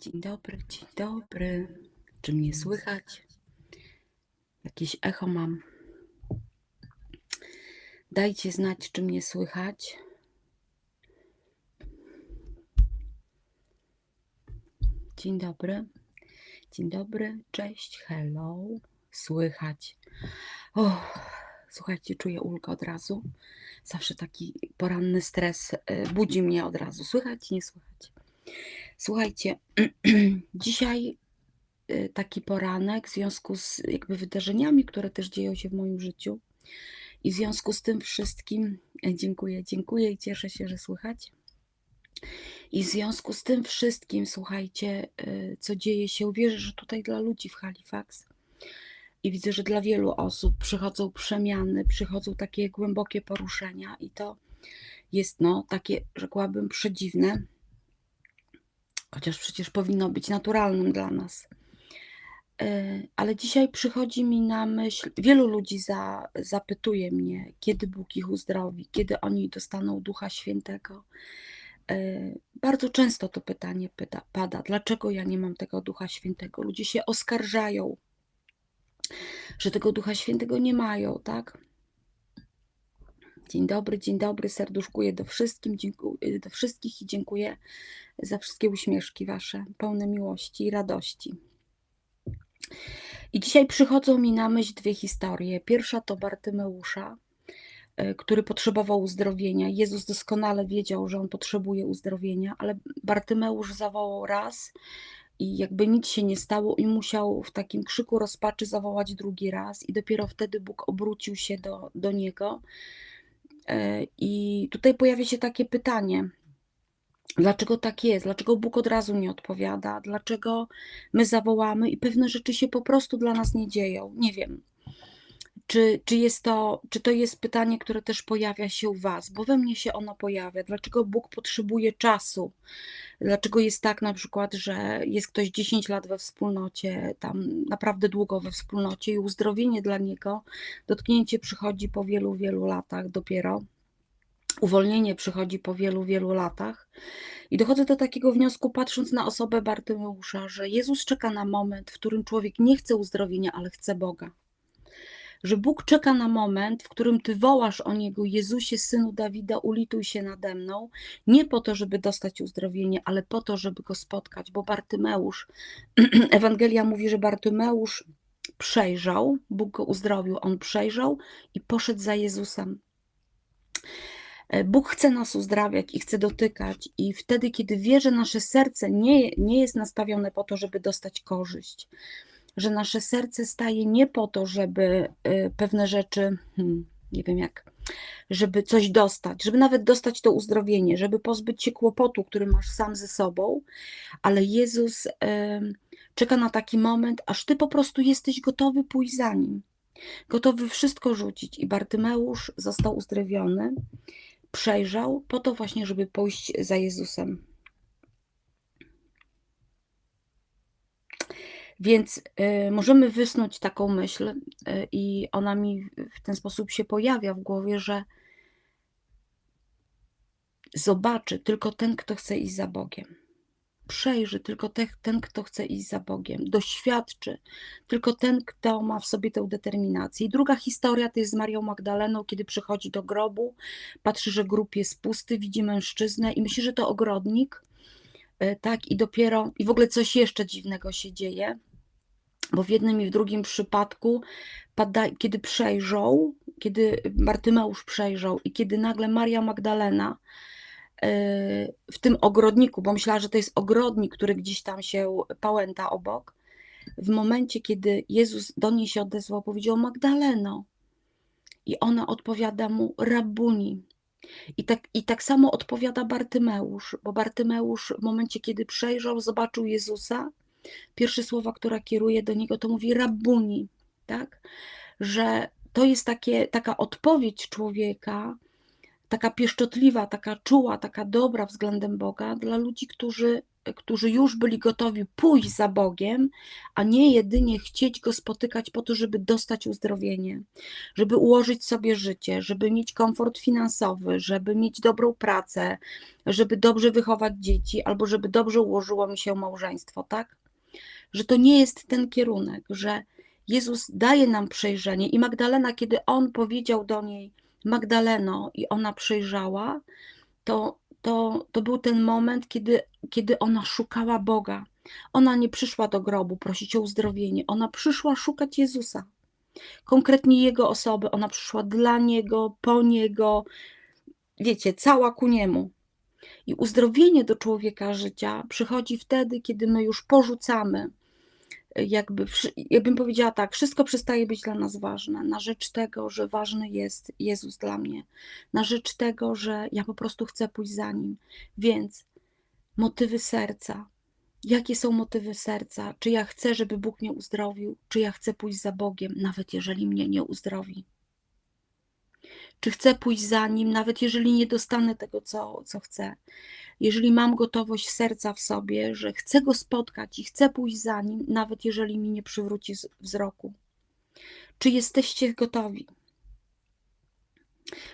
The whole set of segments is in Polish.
Dzień dobry, dzień dobry. Czy mnie słychać? Jakieś echo mam. Dajcie znać, czy mnie słychać. Dzień dobry. Dzień dobry, cześć, hello. Słychać. Słuchajcie, czuję ulgę od razu. Zawsze taki poranny stres y, budzi mnie od razu. Słychać, nie słychać. Słuchajcie, dzisiaj y, taki poranek w związku z jakby wydarzeniami, które też dzieją się w moim życiu. I w związku z tym wszystkim e, dziękuję, dziękuję i cieszę się, że słychać. I w związku z tym wszystkim, słuchajcie, y, co dzieje się, wierzę, że tutaj dla ludzi w Halifax i widzę, że dla wielu osób przychodzą przemiany, przychodzą takie głębokie poruszenia i to jest no takie, rzekłabym, przedziwne, chociaż przecież powinno być naturalnym dla nas. E, Ale dzisiaj przychodzi mi na myśl, wielu ludzi za, zapytuje mnie, kiedy Bóg ich uzdrowi, kiedy oni dostaną Ducha Świętego. E, Bardzo często to pytanie pyta, pada, dlaczego ja nie mam tego Ducha Świętego? Ludzie się oskarżają, że tego Ducha Świętego nie mają, tak? Dzień dobry, dzień dobry, serduszkuję do, wszystkim, dziękuję, do wszystkich i dziękuję za wszystkie uśmieszki wasze, pełne miłości i radości. I dzisiaj przychodzą mi na myśl dwie historie. Pierwsza to Bartymeusza, e, który potrzebował uzdrowienia. Jezus doskonale wiedział, że on potrzebuje uzdrowienia, ale Bartymeusz zawołał raz i jakby nic się nie stało i musiał w takim krzyku rozpaczy zawołać drugi raz i dopiero wtedy Bóg obrócił się do, do niego. E, I tutaj pojawia się takie pytanie, dlaczego tak jest, dlaczego Bóg od razu nie odpowiada, dlaczego my zawołamy i pewne rzeczy się po prostu dla nas nie dzieją. Nie wiem. Czy, czy, jest to, czy to jest pytanie, które też pojawia się u Was? Bo we mnie się ono pojawia. Dlaczego Bóg potrzebuje czasu? Dlaczego jest tak na przykład, że jest ktoś 10 lat we wspólnocie, tam naprawdę długo we wspólnocie i uzdrowienie dla niego, dotknięcie przychodzi po wielu, wielu latach dopiero. Uwolnienie przychodzi po wielu, wielu latach. I dochodzę do takiego wniosku, patrząc na osobę Bartymeusza, że Jezus czeka na moment, w którym człowiek nie chce uzdrowienia, ale chce Boga. Że Bóg czeka na moment, w którym ty wołasz o niego, Jezusie, synu Dawida, ulituj się nade mną, nie po to, żeby dostać uzdrowienie, ale po to, żeby go spotkać, bo Bartymeusz, Ewangelia mówi, że Bartymeusz przejrzał, Bóg go uzdrowił, on przejrzał i poszedł za Jezusem. E, Bóg chce nas uzdrawiać i chce dotykać, i wtedy, kiedy wie, że nasze serce nie, nie jest nastawione po to, żeby dostać korzyść, że nasze serce staje nie po to, żeby e, pewne rzeczy, hmm, nie wiem jak, żeby coś dostać, żeby nawet dostać to uzdrowienie, żeby pozbyć się kłopotu, który masz sam ze sobą, ale Jezus czeka na taki moment, aż ty po prostu jesteś gotowy pójść za nim, gotowy wszystko rzucić. I Bartymeusz został uzdrowiony przejrzał po to właśnie, żeby pójść za Jezusem. Więc y, możemy wysnuć taką myśl, y, i ona mi w ten sposób się pojawia w głowie, że zobaczy tylko ten, kto chce iść za Bogiem. Przejrzy tylko te, ten, kto chce iść za Bogiem. Doświadczy tylko ten, kto ma w sobie tę determinację. I druga historia to jest z Marią Magdaleną, kiedy przychodzi do grobu, patrzy, że grób jest pusty, widzi mężczyznę i myśli, że to ogrodnik. E, Tak, i dopiero, i w ogóle coś jeszcze dziwnego się dzieje, bo w jednym i w drugim przypadku, pada, kiedy przejrzał, kiedy Bartymeusz przejrzał i kiedy nagle Maria Magdalena e, w tym ogrodniku, bo myślała, że to jest ogrodnik, który gdzieś tam się pałęta obok, w momencie, kiedy Jezus do niej się odezwał, powiedział Magdaleno. I ona odpowiada mu Rabuni. I tak, I tak samo odpowiada Bartymeusz, bo Bartymeusz w momencie, kiedy przejrzał, zobaczył Jezusa, pierwsze słowa, które kieruje do niego, to mówi Rabuni, tak? Że to jest takie, taka odpowiedź człowieka, taka pieszczotliwa, taka czuła, taka dobra względem Boga dla ludzi, którzy którzy już byli gotowi pójść za Bogiem, a nie jedynie chcieć Go spotykać po to, żeby dostać uzdrowienie, żeby ułożyć sobie życie, żeby mieć komfort finansowy, żeby mieć dobrą pracę, żeby dobrze wychować dzieci, albo żeby dobrze ułożyło mi się małżeństwo, tak? Że to nie jest ten kierunek, że Jezus daje nam przejrzenie i Magdalena, kiedy On powiedział do niej Magdaleno i ona przejrzała, to, to, to był ten moment, kiedy, kiedy ona szukała Boga. Ona nie przyszła do grobu prosić o uzdrowienie, ona przyszła szukać Jezusa. Konkretnie Jego osoby, ona przyszła dla Niego, po Niego, wiecie, cała ku Niemu. I uzdrowienie do człowieka życia przychodzi wtedy, kiedy my już porzucamy jakby, jakbym powiedziała tak, wszystko przestaje być dla nas ważne, na rzecz tego, że ważny jest Jezus dla mnie, na rzecz tego, że ja po prostu chcę pójść za Nim. Więc motywy serca. Jakie są motywy serca? Czy ja chcę, żeby Bóg mnie uzdrowił? Czy ja chcę pójść za Bogiem, nawet jeżeli mnie nie uzdrowi? Czy chcę pójść za Nim, nawet jeżeli nie dostanę tego, co, co chcę? jeżeli mam gotowość serca w sobie, że chcę go spotkać i chcę pójść za nim, nawet jeżeli mi nie przywróci wzroku. Czy jesteście gotowi?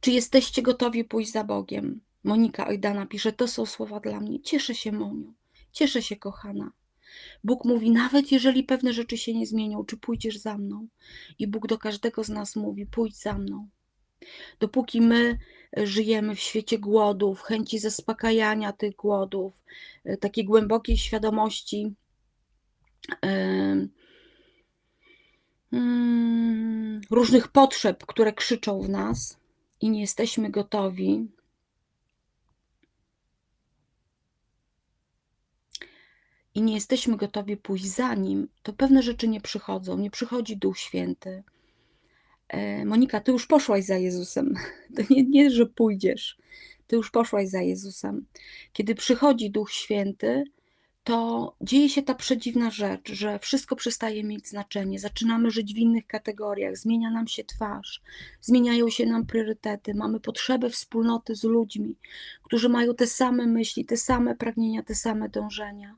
Czy jesteście gotowi pójść za Bogiem? Monika Ojdana pisze: To są słowa dla mnie. Cieszę się, Moniu. Cieszę się, kochana. Bóg mówi: Nawet jeżeli pewne rzeczy się nie zmienią, czy pójdziesz za mną? I Bóg do każdego z nas mówi: Pójdź za mną. Dopóki my żyjemy w świecie głodów, chęci zaspokajania tych głodów, e, takiej głębokiej świadomości mm, różnych potrzeb, które krzyczą w nas i nie jesteśmy gotowi i nie jesteśmy gotowi pójść za nim, to pewne rzeczy nie przychodzą. Nie przychodzi Duch Święty, E, Monika, ty już poszłaś za Jezusem. To nie, nie, że pójdziesz. Ty już poszłaś za Jezusem. Kiedy przychodzi Duch Święty, to dzieje się ta przedziwna rzecz, że wszystko przestaje mieć znaczenie. Zaczynamy żyć w innych kategoriach, zmienia nam się twarz, zmieniają się nam priorytety, mamy potrzebę wspólnoty z ludźmi, którzy mają te same myśli, te same pragnienia, te same dążenia.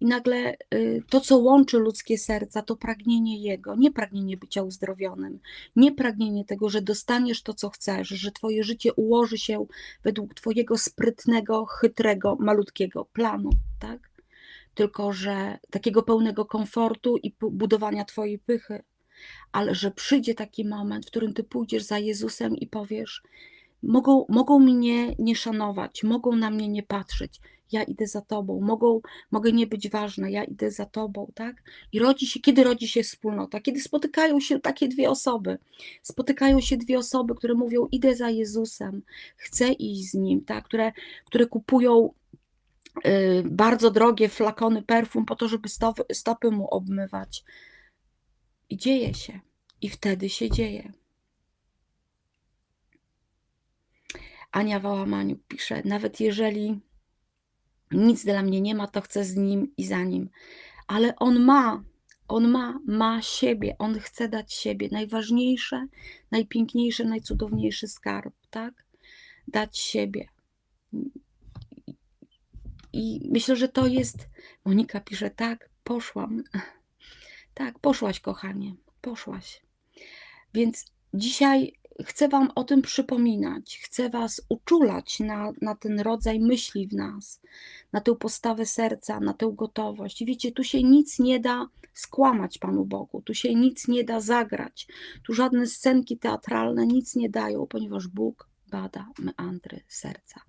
I nagle y, to, co łączy ludzkie serca, to pragnienie Jego, nie pragnienie bycia uzdrowionym, nie pragnienie tego, że dostaniesz to, co chcesz, że Twoje życie ułoży się według Twojego sprytnego, chytrego, malutkiego planu, tak? Tylko że takiego pełnego komfortu i budowania Twojej pychy, ale że przyjdzie taki moment, w którym Ty pójdziesz za Jezusem i powiesz: Mogą, mogą mnie nie szanować, mogą na mnie nie patrzeć, ja idę za Tobą, mogą, mogę nie być ważna, ja idę za Tobą, tak? I rodzi się, kiedy rodzi się wspólnota? Kiedy spotykają się takie dwie osoby, spotykają się dwie osoby, które mówią: Idę za Jezusem, chcę iść z Nim, tak? które, które kupują bardzo drogie flakony perfum po to, żeby stopy, mu obmywać. I dzieje się. I wtedy się dzieje. Ania Wałamaniuk pisze, nawet jeżeli nic dla mnie nie ma, to chcę z nim i za nim. Ale on ma, on ma, ma siebie, on chce dać siebie. Najważniejsze, najpiękniejszy, najcudowniejszy skarb, tak? Dać siebie. I myślę, że to jest. Monika pisze, tak, poszłam. Tak, poszłaś, kochanie, poszłaś. Więc dzisiaj chcę Wam o tym przypominać, chcę Was uczulać na, na ten rodzaj myśli w nas, na tę postawę serca, na tę gotowość. Wiecie, tu się nic nie da skłamać Panu Bogu, tu się nic nie da zagrać, tu żadne scenki teatralne nic nie dają, ponieważ Bóg bada meandry serca.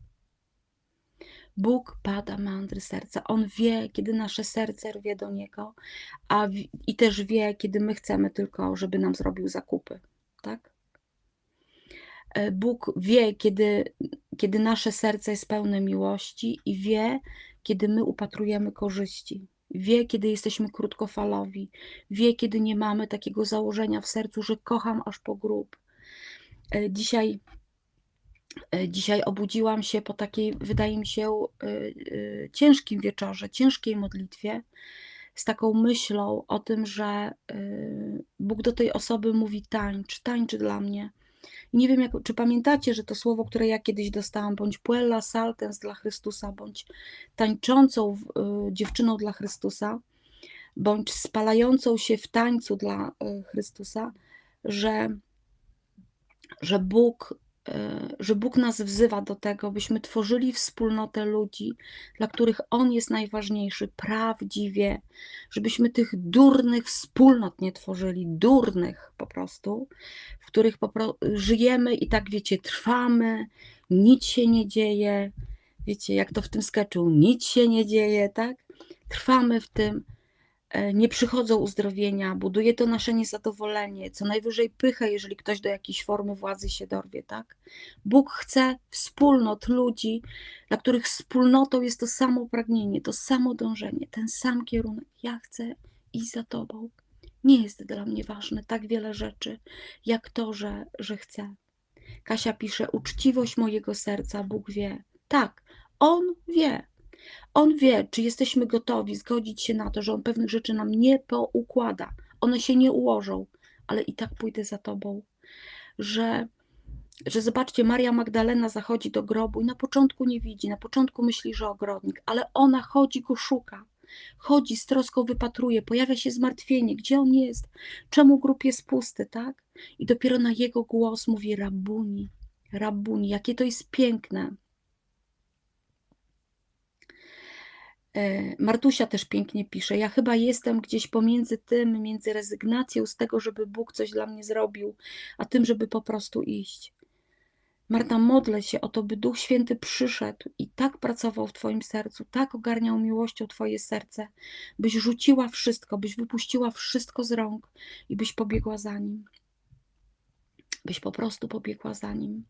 Bóg pada mądry serca. On wie, kiedy nasze serce rwie do Niego, a w, i też wie, kiedy my chcemy tylko, żeby nam zrobił zakupy. Tak? E, Bóg wie, kiedy, kiedy nasze serce jest pełne miłości i wie, kiedy my upatrujemy korzyści. Wie, kiedy jesteśmy krótkofalowi. Wie, kiedy nie mamy takiego założenia w sercu, że kocham aż po grób. E, dzisiaj dzisiaj obudziłam się po takiej, wydaje mi się, e, e, ciężkim wieczorze, ciężkiej modlitwie, z taką myślą o tym, że Bóg do tej osoby mówi: tańcz, tańcz dla mnie. I nie wiem, jak, czy pamiętacie, że to słowo, które ja kiedyś dostałam, bądź puella saltens dla Chrystusa, bądź tańczącą dziewczyną dla Chrystusa, bądź spalającą się w tańcu dla Chrystusa, że, że Bóg e, że Bóg nas wzywa do tego, byśmy tworzyli wspólnotę ludzi, dla których On jest najważniejszy, prawdziwie, żebyśmy tych durnych wspólnot nie tworzyli, durnych po prostu, w których żyjemy i tak, wiecie, trwamy, nic się nie dzieje, wiecie, jak to w tym sketchu, nic się nie dzieje, tak? Trwamy w tym, nie przychodzą uzdrowienia, buduje to nasze niezadowolenie, co najwyżej pychę, jeżeli ktoś do jakiejś formy władzy się dorwie, tak? Bóg chce wspólnot ludzi, dla których wspólnotą jest to samo pragnienie, to samo dążenie, ten sam kierunek. Ja chcę iść za Tobą. Nie jest dla mnie ważne tak wiele rzeczy, jak to, że, że chcę. Kasia pisze: Uczciwość mojego serca, Bóg wie. Tak, On wie. On wie, czy jesteśmy gotowi zgodzić się na to, że On pewnych rzeczy nam nie poukłada. One się nie ułożą, ale i tak pójdę za Tobą. Że, że zobaczcie, Maria Magdalena zachodzi do grobu i na początku nie widzi, na początku myśli, że ogrodnik, ale ona chodzi, go szuka. Chodzi, z troską wypatruje, pojawia się zmartwienie, gdzie on jest, czemu grób jest pusty, tak? I dopiero na jego głos mówi Rabuni, Rabuni, jakie to jest piękne. Martusia też pięknie pisze. Ja chyba jestem gdzieś pomiędzy tym, między rezygnacją z tego, żeby Bóg coś dla mnie zrobił, a tym, żeby po prostu iść. Marta, modlę się o to, by Duch Święty przyszedł i tak pracował w Twoim sercu, tak ogarniał miłością Twoje serce, byś rzuciła wszystko, byś wypuściła wszystko z rąk i byś pobiegła za Nim. Byś po prostu pobiegła za Nim.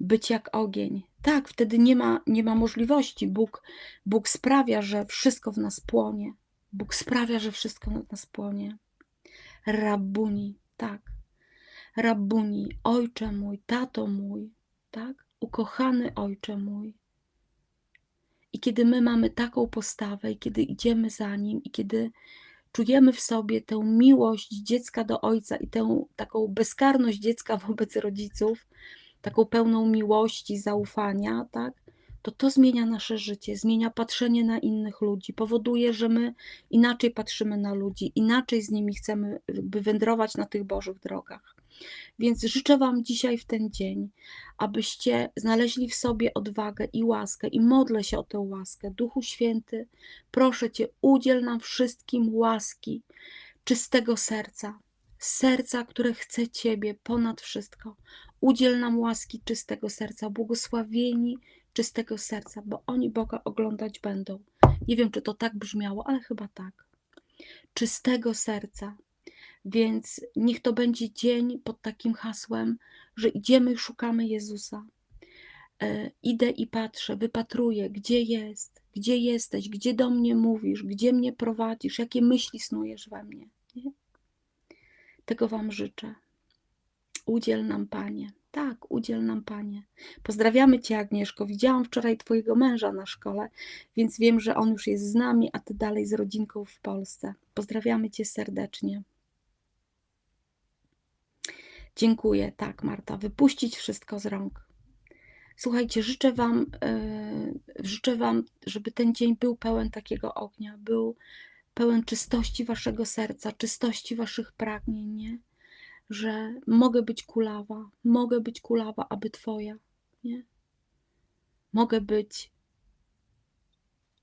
Być jak ogień. Tak, wtedy nie ma, nie ma możliwości. Bóg, Bóg sprawia, że wszystko w nas płonie. Bóg sprawia, że wszystko w nas płonie. Rabuni, tak. Rabuni, ojcze mój, tato mój, tak? Ukochany ojcze mój. I kiedy my mamy taką postawę, i kiedy idziemy za nim, i kiedy czujemy w sobie tę miłość dziecka do ojca i tę taką bezkarność dziecka wobec rodziców, taką pełną miłości, zaufania, tak? To to zmienia nasze życie, zmienia patrzenie na innych ludzi, powoduje, że my inaczej patrzymy na ludzi, inaczej z nimi chcemy by wędrować na tych Bożych drogach. Więc życzę Wam dzisiaj w ten dzień, abyście znaleźli w sobie odwagę i łaskę, i modlę się o tę łaskę. Duchu Święty, proszę Cię, udziel nam wszystkim łaski, czystego serca, serca, które chce Ciebie ponad wszystko. Udziel nam łaski czystego serca, błogosławieni czystego serca, bo oni Boga oglądać będą. Nie wiem, czy to tak brzmiało, ale chyba tak. Czystego serca. Więc niech to będzie dzień pod takim hasłem, że idziemy i szukamy Jezusa. E, idę i patrzę, wypatruję, gdzie jest, gdzie jesteś, gdzie do mnie mówisz, gdzie mnie prowadzisz, jakie myśli snujesz we mnie. Nie? Tego Wam życzę. Udziel nam, Panie. Tak, udziel nam, Panie. Pozdrawiamy Cię, Agnieszko. Widziałam wczoraj Twojego męża na szkole, więc wiem, że on już jest z nami, a Ty dalej z rodzinką w Polsce. Pozdrawiamy Cię serdecznie. Dziękuję, tak, Marta. Wypuścić wszystko z rąk. Słuchajcie, życzę Wam, yy, życzę Wam, żeby ten dzień był pełen takiego ognia, był pełen czystości Waszego serca, czystości Waszych pragnień, nie? Że mogę być kulawa, mogę być kulawa, aby Twoja, nie? Mogę być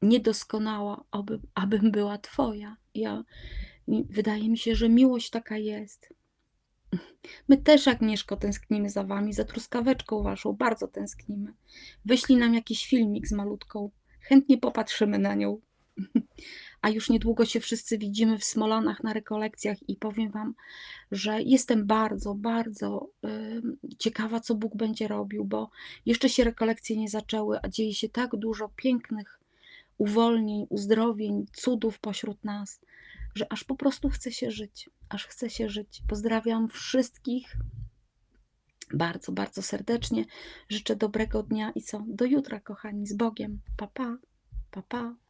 niedoskonała, aby, abym była Twoja. Ja, wydaje mi się, że miłość taka jest. My też, Agnieszko, tęsknimy za Wami, za truskaweczką Waszą, bardzo tęsknimy. Wyślij nam jakiś filmik z malutką, chętnie popatrzymy na nią. A już niedługo się wszyscy widzimy w Smolanach na rekolekcjach i powiem Wam, że jestem bardzo, bardzo ciekawa, co Bóg będzie robił, bo jeszcze się rekolekcje nie zaczęły, a dzieje się tak dużo pięknych uwolnień, uzdrowień, cudów pośród nas, że aż po prostu chce się żyć, aż chce się żyć. Pozdrawiam wszystkich bardzo, bardzo serdecznie. Życzę dobrego dnia i co? Do jutra, kochani, z Bogiem. Pa, pa, pa, pa.